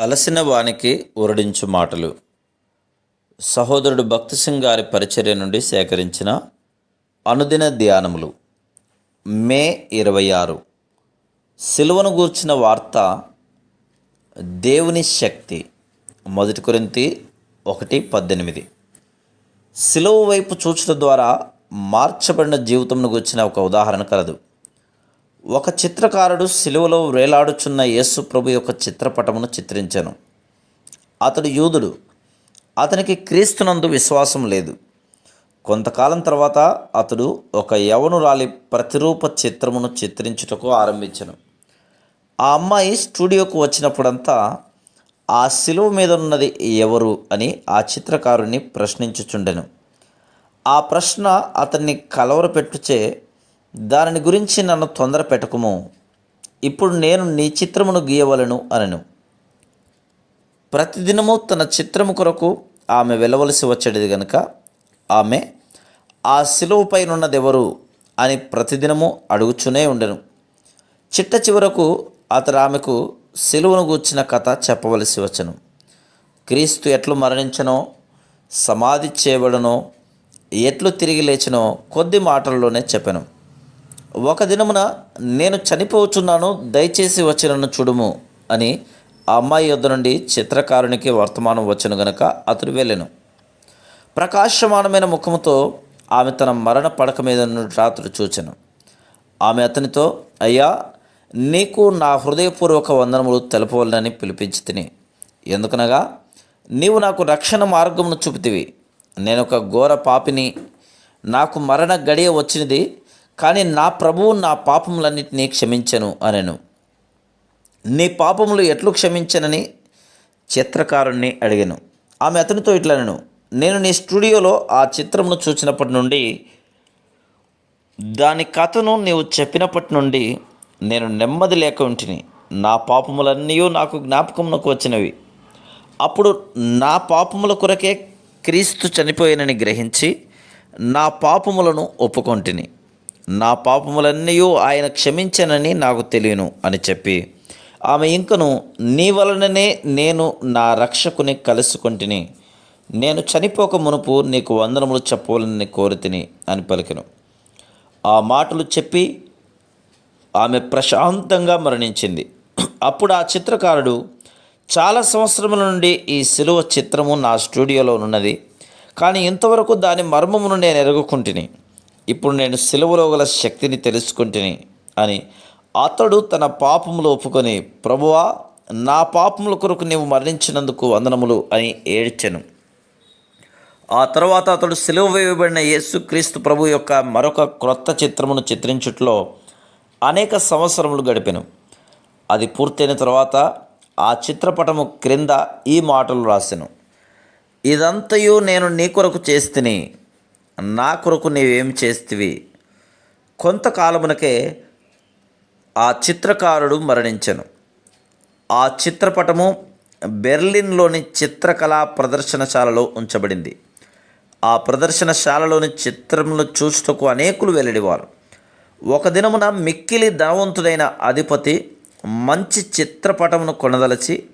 అలసిన వానికి ఉరడించు మాటలు. సహోదరుడు భక్తి సింగ్ గారి పరిచర్య నుండి సేకరించిన అనుదిన ధ్యానములు. మే ఇరవై ఆరు. సిలువను గూర్చిన వార్త దేవుని శక్తి. మొదటి కొరింతి ఒకటి పద్దెనిమిది. సిలువ వైపు చూచడం ద్వారా మార్చబడిన జీవితంను గూర్చిన ఒక ఉదాహరణ కలదు. ఒక చిత్రకారుడు సిలువలో వేలాడుచున్న యేసు ప్రభు యొక్క చిత్రపటమును చిత్రించాను. అతడు యూదుడు. అతనికి క్రీస్తునందు విశ్వాసం లేదు. కొంతకాలం తర్వాత అతడు ఒక యవనురాలి ప్రతిరూప చిత్రమును చిత్రించుటకు ఆరంభించను. ఆ అమ్మాయి స్టూడియోకు వచ్చినప్పుడంతా ఆ సిలువ మీద ఉన్నది ఎవరు అని ఆ చిత్రకారుని ప్రశ్నించుచుండెను. ఆ ప్రశ్న అతన్ని కలవరపెట్టుచే దానిని గురించి నన్ను తొందర పెట్టకుము. ఇప్పుడు నేను నీ చిత్రమును గీయవలను అనను. ప్రతిదినము తన చిత్రము కొరకు ఆమె వెళ్ళవలసి వచ్చేది గనుక ఆమె ఆ శిలువపైనున్నదెవరు అని ప్రతిదినము అడుగుచునే ఉండెను. చిట్ట చివరకు అతడు ఆమెకు సిలువను గూర్చిన కథ చెప్పవలసి వచ్చను. క్రీస్తు ఎట్లు మరణించనో సమాధి చేయబడనో ఎట్లు తిరిగి లేచినో కొద్ది మాటల్లోనే చెప్పాను. ఒక దినమున నేను చనిపోవచ్చున్నాను దయచేసి వచ్చి నన్ను చూడుము అని ఆ అమ్మాయి యొద్ద నుండి చిత్రకారునికి వర్తమానం వచ్చను గనక అతడు వెళ్ళెను. ప్రకాశమానమైన ముఖముతో ఆమె తన మరణ పడక మీద నుండి రాత్రి చూచెను. ఆమె అతనితో అయ్యా నీకు నా హృదయపూర్వక వందనములు తెలపవలనని పిలిపించి తిని. ఎందుకనగా నీవు నాకు రక్షణ మార్గమును చూపితివి. నేను ఒక ఘోర పాపిని. నాకు మరణ గడియ వచ్చినది కానీ నా ప్రభువు నా పాపములన్నింటినీ క్షమించను అనెను. నీ పాపములు ఎట్లు క్షమించనని చిత్రకారుణ్ణి అడిగాను. ఆమె అతనితో ఇట్లనను నేను నీ స్టూడియోలో ఆ చిత్రమును చూసినప్పటి నుండి దాని కథను నీవు చెప్పినప్పటి నుండి నేను నెమ్మది లేక ఉంటిని. నా పాపములన్నీ నాకు జ్ఞాపకమునకు వచ్చినవి. అప్పుడు నా పాపముల కొరకే క్రీస్తు చనిపోయినని గ్రహించి నా పాపములను ఒప్పుకొంటిని. నా పాపములన్నీ ఆయన క్షమించనని నాకు తెలియను అని చెప్పి ఆమె ఇంకను నీ వలననే నేను నా రక్షకుని కలుసుకొంటిని. నేను చనిపోక మునుపు నీకు వందనములు చెప్పవాలని కోరితిని అని పలికెను. ఆ మాటలు చెప్పి ఆమె ప్రశాంతంగా మరణించింది. అప్పుడు ఆ చిత్రకారుడు చాలా సంవత్సరముల నుండి ఈ సిలువ చిత్రము నా స్టూడియోలో ఉన్నది. కానీ ఇంతవరకు దాని మర్మమును నేను ఎరుగుకుంటుని. ఇప్పుడు నేను సిలువలో గల శక్తిని తెలుసుకుంటుని అని అతడు తన పాపములు ఒప్పుకొని ప్రభువా నా పాపముల కొరకు నీవు మరణించినందుకు వందనములు అని ఏడ్చెను. ఆ తర్వాత అతడు సెలవు వేయబడిన యేసుక్రీస్తు ప్రభు యొక్క మరొక క్రొత్త చిత్రమును చిత్రించుట్లో అనేక సంవత్సరములు గడిపెను. అది పూర్తయిన తర్వాత ఆ చిత్రపటము క్రింద ఈ మాటలు రాసెను. ఇదంతయు నేను నీ కొరకు చేస్తిని నా కొరకు నీవేం చేస్తివి? కొంతకాలమునకే ఆ చిత్రకారుడు మరణించను. ఆ చిత్రపటము బెర్లిన్లోని చిత్రకళా ప్రదర్శనశాలలో ఉంచబడింది. ఆ ప్రదర్శనశాలలోని చిత్రములు చూచుటకు అనేకులు వెల్లడివారు. ఒక దినమున మిక్కిలి ధనవంతుడైన అధిపతి మంచి చిత్రపటమును కొనదలచి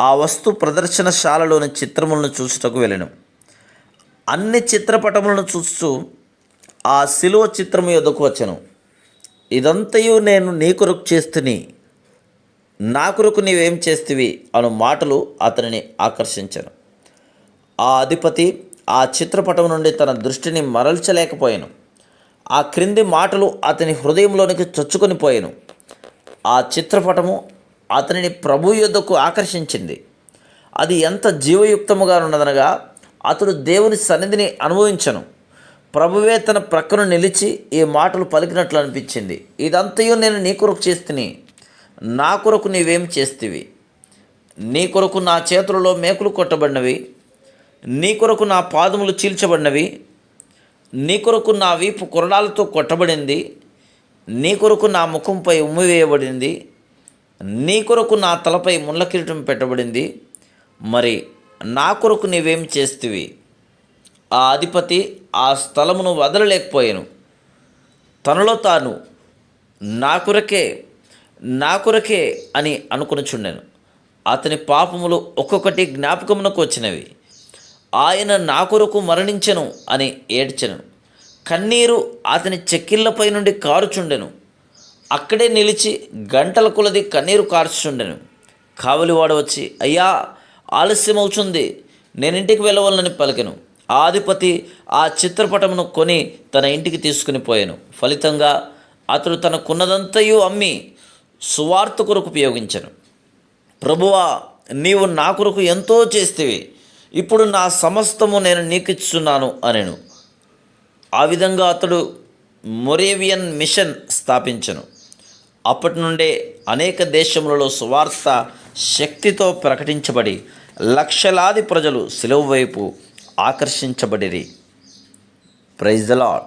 ఆ వస్తు ప్రదర్శనశాలలోని చిత్రములను చూచుటకు వెళ్ళను. అన్ని చిత్రపటములను చూస్తూ ఆ శిలువ చిత్రము ఎదుకు వచ్చను. ఇదంతయు నేను నీ కొరకు చేస్తుని నా కొరకు నీవేం చేస్తివి అను మాటలు అతనిని ఆకర్షించను. ఆ అధిపతి ఆ చిత్రపటం నుండి తన దృష్టిని మరల్చలేకపోయాను. ఆ క్రింది మాటలు అతని హృదయంలోనికి చొచ్చుకొని పోయాను. ఆ చిత్రపటము అతనిని ప్రభు యుద్ధకు ఆకర్షించింది. అది ఎంత జీవయుక్తముగా ఉన్నదనగా అతడు దేవుని సన్నిధిని అనుభవించను. ప్రభువే తన ప్రక్కన నిలిచి ఈ మాటలు పలికినట్లు అనిపించింది. ఇదంతయు నేను నీ కొరకు చేస్తుని. నా కొరకు నీవేం చేస్తివి? నీ కొరకు నా చేతులలో మేకులు కొట్టబడినవి. నీ కొరకు నా పాదములు చీల్చబడినవి. నీ కొరకు నా వీపు కొరడాలతో కొట్టబడింది. నీ కొరకు నా ముఖంపై ఉమ్మివేయబడింది నీ కొరకు నా తలపై ముళ్ళ కిరీటం పెట్టబడింది. మరి నా కొరకు నీవేం చేస్తివి? ఆ అధిపతి ఆ స్థలమును వదలలేకపోయాను. తనలో తాను నా కొరకే నా కొరకే అని అనుకునిచుండెను. అతని పాపములు ఒక్కొక్కటి జ్ఞాపకమునకు వచ్చినవి. ఆయన నా కొరకు మరణించెను అని ఏడ్చెను. కన్నీరు అతని చెక్కిళ్ళపై నుండి కారుచుండెను. అక్కడే నిలిచి గంటల కొలది కన్నీరు కార్చుండెను కావలివాడు వచ్చి అయ్యా ఆలస్యమవుతుంది నేను ఇంటికి వెళ్ళవలనని పలికెను. ఆధిపతి ఆ చిత్రపటమును కొని తన ఇంటికి తీసుకుని పోయాను. ఫలితంగా అతడు తనకున్నదంతయు అమ్మి సువార్త కొరకు ఉపయోగించను. ప్రభువా నీవు నా కొరకు ఎంతో చేస్తేవి. ఇప్పుడు నా సమస్తము నేను నీకిచ్చున్నాను అనెను. ఆ విధంగా అతడు మొరేవియన్ మిషన్ స్థాపించను. అప్పటి నుండే అనేక దేశములలో సువార్త శక్తితో ప్రకటించబడి లక్షలాది ప్రజలు సెలవు వైపు ఆకర్షించబడిరి. Praise the lord